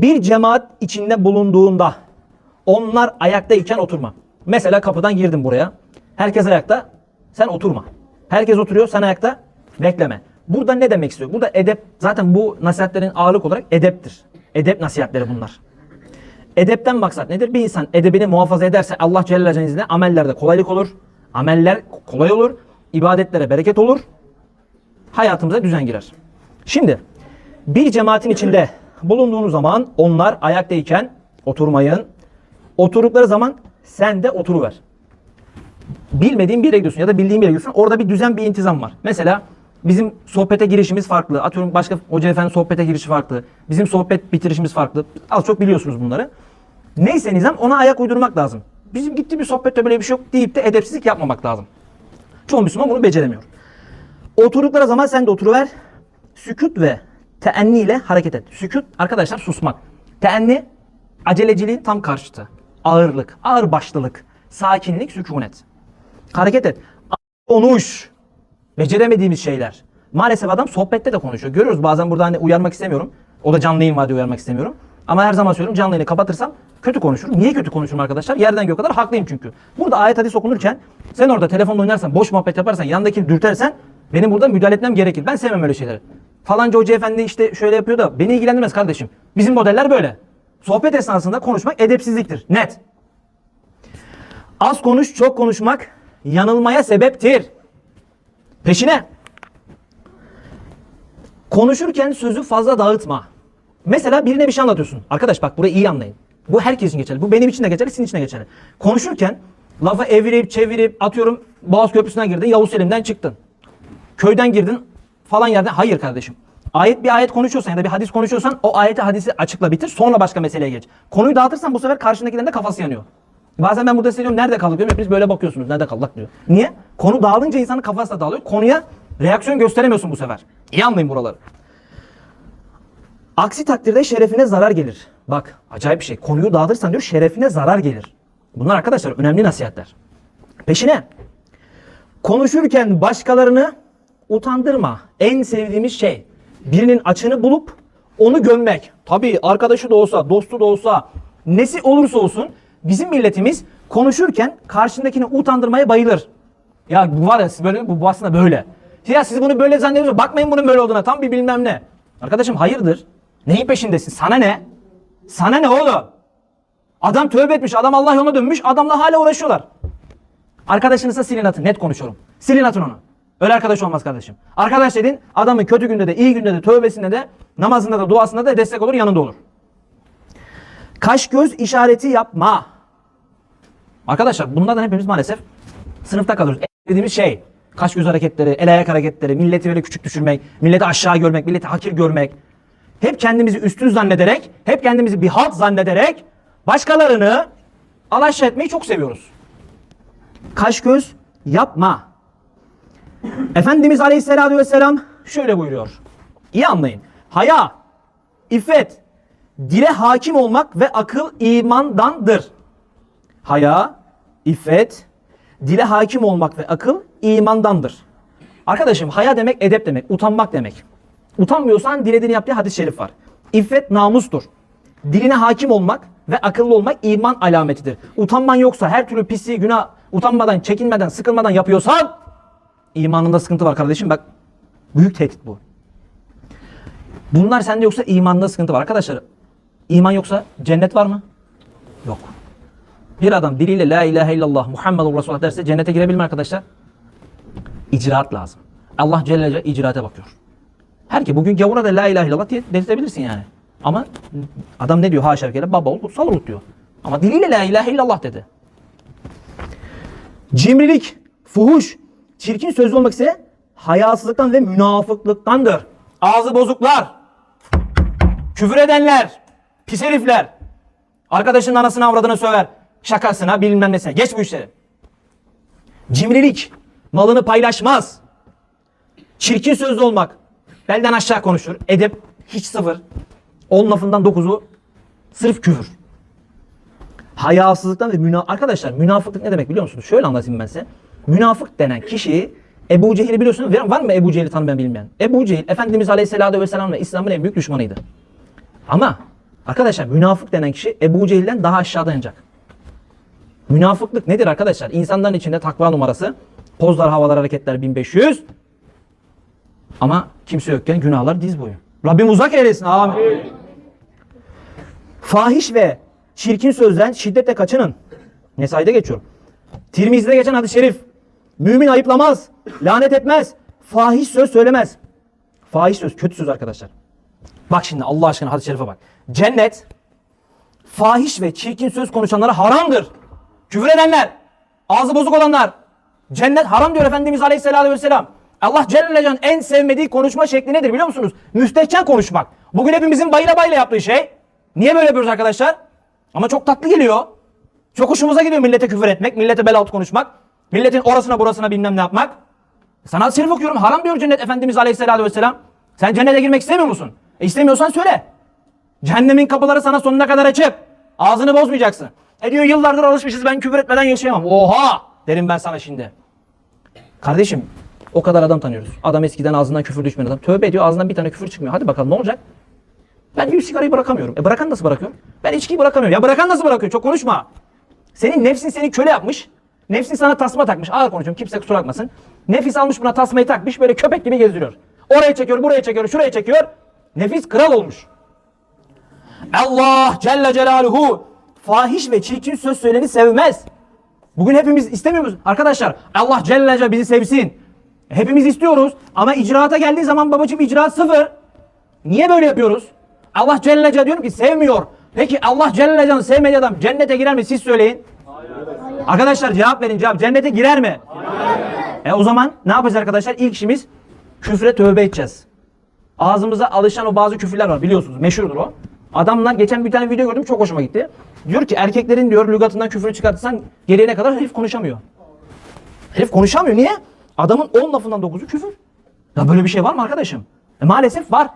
Bir cemaat içinde bulunduğunda onlar ayaktayken oturma. Mesela kapıdan girdin buraya. Herkes ayakta. Sen oturma. Herkes oturuyor. Sen ayakta bekleme. Burada ne demek istiyor? Burada edep zaten bu nasihatlerin ağırlık olarak edeptir. Edep nasihatleri bunlar. Edepten maksat nedir? Bir insan edebini muhafaza ederse Allah Celle izniyle amellerde kolaylık olur. Ameller kolay olur. ibadetlere bereket olur. Hayatımıza düzen girer. Şimdi bir cemaatin içinde bulunduğunuz zaman onlar ayaktayken oturmayın. Oturdukları zaman sen de oturuver. Bilmediğin bir yere gidiyorsun ya da bildiğin bir yere gidiyorsun. Orada bir düzen, bir intizam var. Mesela bizim sohbete girişimiz farklı. Atıyorum başka hoca efendi sohbete girişi farklı. Bizim sohbet bitirişimiz farklı. Az çok biliyorsunuz bunları. Neyse nizam ona ayak uydurmak lazım. Bizim gittiği bir sohbette böyle bir şey yok deyip de edepsizlik yapmamak lazım. Çoğu Müslüman bunu beceremiyor. Oturdukları zaman sen de oturuver. Sükut ve teenni ile hareket et. Sükut arkadaşlar susmak. Teenni aceleciliğin tam karşıtı. Ağırlık, ağır başlılık, sakinlik, sükunet. Hareket et. Konuş. Beceremediğimiz şeyler. Maalesef adam sohbette de konuşuyor. Görüyoruz bazen burada hani uyarmak istemiyorum. O da canlı yayın var diye uyarmak istemiyorum. Ama her zaman söylüyorum canlı yayını kapatırsam kötü konuşurum. Niye kötü konuşurum arkadaşlar? Yerden göğe kadar haklıyım çünkü. Burada ayet hadis okunurken sen orada telefonla oynarsan, boş muhabbet yaparsan, yandakini dürtersen benim burada müdahale etmem gerekir. Ben sevmem öyle şeyleri. Falanca hoca efendi işte şöyle yapıyor da beni ilgilendirmez kardeşim. Bizim modeller böyle. Sohbet esnasında konuşmak edepsizliktir. Net. Az konuş, çok konuşmak yanılmaya sebeptir. Peşine. Konuşurken sözü fazla dağıtma. Mesela birine bir şey anlatıyorsun. Arkadaş bak burayı iyi anlayın. Bu herkesin geçerli. Bu benim için de geçerli, sizin için de geçerli. Konuşurken lafı evirip çevirip atıyorum Boğaz Köprüsü'nden girdin, Yavuz Selim'den çıktın. Köyden girdin falan yerden. Hayır kardeşim. Ayet bir ayet konuşuyorsan ya da bir hadis konuşuyorsan o ayeti hadisi açıkla bitir sonra başka meseleye geç. Konuyu dağıtırsan bu sefer karşındakilerin de kafası yanıyor. Bazen ben burada hissediyorum nerede kaldık diyorum. Hepiniz böyle bakıyorsunuz. Nerede kaldık diyor. Niye? Konu dağılınca insanın kafası da dağılıyor. Konuya reaksiyon gösteremiyorsun bu sefer. İyi anlayın buraları. Aksi takdirde şerefine zarar gelir. Bak acayip bir şey. Konuyu dağıtırsan diyor şerefine zarar gelir. Bunlar arkadaşlar önemli nasihatler. Peşine konuşurken başkalarını utandırma. En sevdiğimiz şey birinin açını bulup onu gömmek. Tabii arkadaşı da olsa, dostu da olsa, nesi olursa olsun bizim milletimiz konuşurken karşındakini utandırmaya bayılır. Ya bu var ya siz böyle bu, aslında böyle. Ya siz bunu böyle zannediyorsunuz. Bakmayın bunun böyle olduğuna. Tam bir bilmem ne. Arkadaşım hayırdır? Neyin peşindesin? Sana ne? Sana ne oğlum? Adam tövbe etmiş. Adam Allah yoluna dönmüş. Adamla hala uğraşıyorlar. Arkadaşınızsa silin atın. Net konuşuyorum. Silin atın onu. Öyle arkadaş olmaz kardeşim. Arkadaş dedin adamın kötü günde de iyi günde de tövbesinde de namazında da duasında da destek olur yanında olur. Kaş göz işareti yapma. Arkadaşlar bunlardan hepimiz maalesef sınıfta kalıyoruz. En dediğimiz şey kaş göz hareketleri, el ayak hareketleri, milleti böyle küçük düşürmek, milleti aşağı görmek, milleti hakir görmek. Hep kendimizi üstün zannederek, hep kendimizi bir halt zannederek başkalarını alaşağı etmeyi çok seviyoruz. Kaş göz yapma. Efendimiz Aleyhisselatü Vesselam şöyle buyuruyor. İyi anlayın. Haya, iffet, dile hakim olmak ve akıl imandandır. Haya, iffet, dile hakim olmak ve akıl imandandır. Arkadaşım haya demek edep demek, utanmak demek. Utanmıyorsan dilediğini yap diye hadis-i şerif var. İffet namustur. Diline hakim olmak ve akıllı olmak iman alametidir. Utanman yoksa her türlü pisliği, günah utanmadan, çekinmeden, sıkılmadan yapıyorsan imanında sıkıntı var kardeşim. Bak büyük tehdit bu. Bunlar sende yoksa imanında sıkıntı var. Arkadaşlar iman yoksa cennet var mı? Yok. Bir adam diliyle la ilahe illallah Muhammedur Resulullah derse cennete girebilir mi arkadaşlar? İcraat lazım. Allah Celle Celle icraate bakıyor. Her ki bugün gavura da la ilahe illallah diye dedirtebilirsin yani. Ama adam ne diyor haşa ve baba ol kutsal ruh diyor. Ama diliyle la ilahe illallah dedi. Cimrilik, fuhuş, çirkin sözlü olmak ise hayasızlıktan ve münafıklıktandır. Ağzı bozuklar, küfür edenler, pis herifler, arkadaşının anasını avradını söver, şakasına bilmem nesine. Geç bu işleri. Cimrilik, malını paylaşmaz. Çirkin sözlü olmak, belden aşağı konuşur. Edep hiç sıfır. On lafından dokuzu sırf küfür. Hayasızlıktan ve müna arkadaşlar münafıklık ne demek biliyor musunuz? Şöyle anlatayım ben size. Münafık denen kişi Ebu Cehil'i biliyorsunuz. Var mı Ebu Cehil'i tanımayan bilmeyen? Ebu Cehil Efendimiz Aleyhisselatü Vesselam ve İslam'ın en büyük düşmanıydı. Ama Arkadaşlar münafık denen kişi Ebu Cehil'den daha aşağıda inecek. Münafıklık nedir arkadaşlar? İnsanların içinde takva numarası. Pozlar, havalar, hareketler 1500. Ama kimse yokken günahlar diz boyu. Rabbim uzak eylesin. Amin. Fahiş ve çirkin sözden şiddetle kaçının. Nesai'de geçiyor. Tirmizi'de geçen hadis-i şerif. Mümin ayıplamaz, lanet etmez, fahiş söz söylemez. Fahiş söz, kötü söz arkadaşlar. Bak şimdi Allah aşkına hadis-i şerife bak. Cennet fahiş ve çirkin söz konuşanlara haramdır. Küfür edenler, ağzı bozuk olanlar. Cennet haram diyor Efendimiz Aleyhisselatü Vesselam. Allah Celle Celle'nin en sevmediği konuşma şekli nedir biliyor musunuz? Müstehcen konuşmak. Bugün hepimizin bayıla bayla yaptığı şey. Niye böyle yapıyoruz arkadaşlar? Ama çok tatlı geliyor. Çok hoşumuza gidiyor millete küfür etmek, millete bel altı konuşmak, milletin orasına burasına bilmem ne yapmak. Sana şerif okuyorum. Haram diyor cennet Efendimiz Aleyhisselatü Vesselam. Sen cennete girmek istemiyor musun? E istemiyorsan söyle. Cehennemin kapıları sana sonuna kadar açık. Ağzını bozmayacaksın. E diyor yıllardır alışmışız ben küfür etmeden yaşayamam. Oha derim ben sana şimdi. Kardeşim o kadar adam tanıyoruz. Adam eskiden ağzından küfür düşmeyen adam. Tövbe ediyor ağzından bir tane küfür çıkmıyor. Hadi bakalım ne olacak? Ben yüz sigarayı bırakamıyorum. E bırakan nasıl bırakıyor? Ben içkiyi bırakamıyorum. Ya bırakan nasıl bırakıyor? Çok konuşma. Senin nefsin seni köle yapmış. Nefsin sana tasma takmış. Ağır konuşuyorum kimse kusura bakmasın. Nefis almış buna tasmayı takmış böyle köpek gibi gezdiriyor. Oraya çekiyor, buraya çekiyor, şuraya çekiyor. Nefis kral olmuş. Allah Celle Celaluhu fahiş ve çirkin söz söyleni sevmez. Bugün hepimiz istemiyor muyuz? Arkadaşlar Allah Celle Celaluhu bizi sevsin. Hepimiz istiyoruz ama icraata geldiği zaman babacığım icraat sıfır. Niye böyle yapıyoruz? Allah Celle Celaluhu diyorum ki sevmiyor. Peki Allah Celle Celaluhu sevmediği adam cennete girer mi? Siz söyleyin. Arkadaşlar cevap verin cevap. Cennete girer mi? E o zaman ne yapacağız arkadaşlar? İlk işimiz küfre tövbe edeceğiz. Ağzımıza alışan o bazı küfürler var biliyorsunuz. Meşhurdur o. Adamlar geçen bir tane video gördüm çok hoşuma gitti. Diyor ki erkeklerin diyor lügatından küfür çıkartırsan geriye kadar herif konuşamıyor. Herif konuşamıyor. Niye? Adamın 10 lafından 9'u küfür. Ya böyle bir şey var mı arkadaşım? E maalesef var.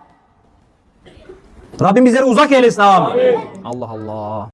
Rabbim bizleri uzak eylesin amin. Allah Allah.